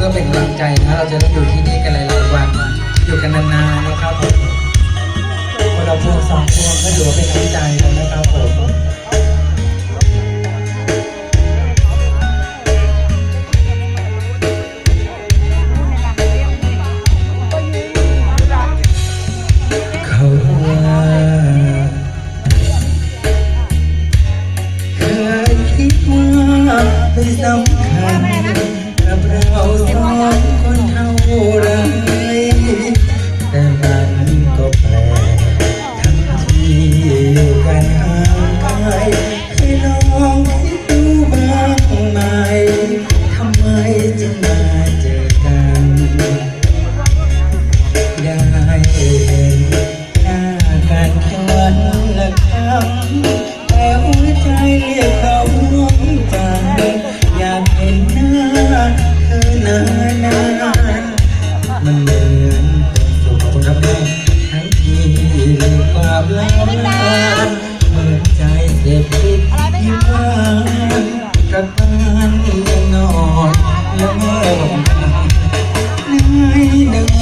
พื่อเป็นกำลังใจถ้าเราจะต้องอยู่ที่นี่กันหลายๆวัน อยู่กันนานๆนะครับผมคนเราพวงสองพวงก็ถือว่าเป็นน้ำใจแล้วนะครับผมไม่สำคัญ คนเฮาคนเฮาไร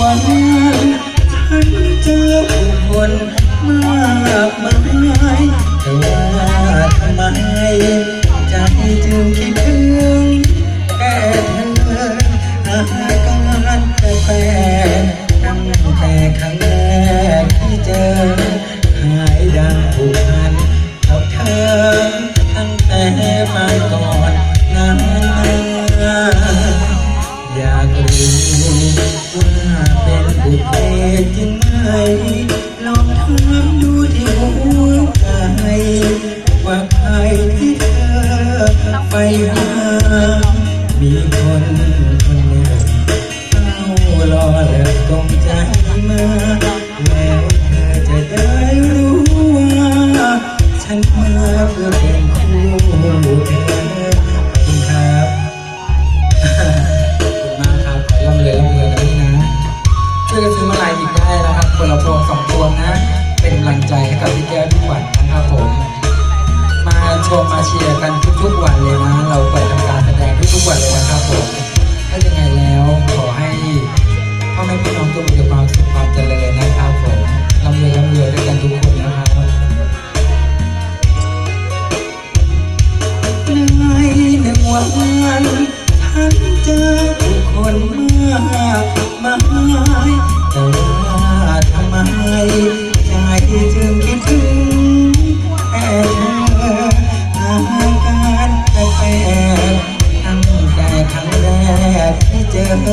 วันฉันเจอผู้คนมากมา 而且 อ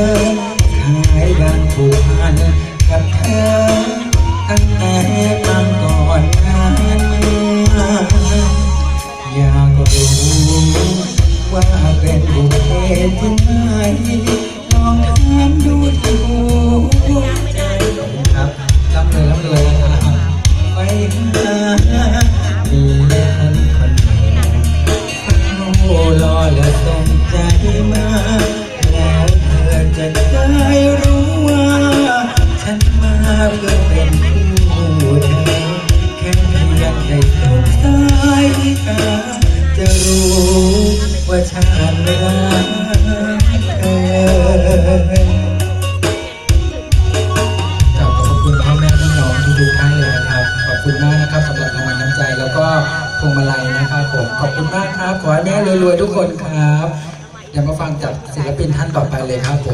ขายบานผู้พันกับเธอตั้งแต่บางกอ วงมาลัยนะครับผมขอบคุณมากครับ ขอให้แม่รวยๆทุกคนครับ เดี๋ยวมาฟังจากศิลปินท่านต่อไปเลยครับผม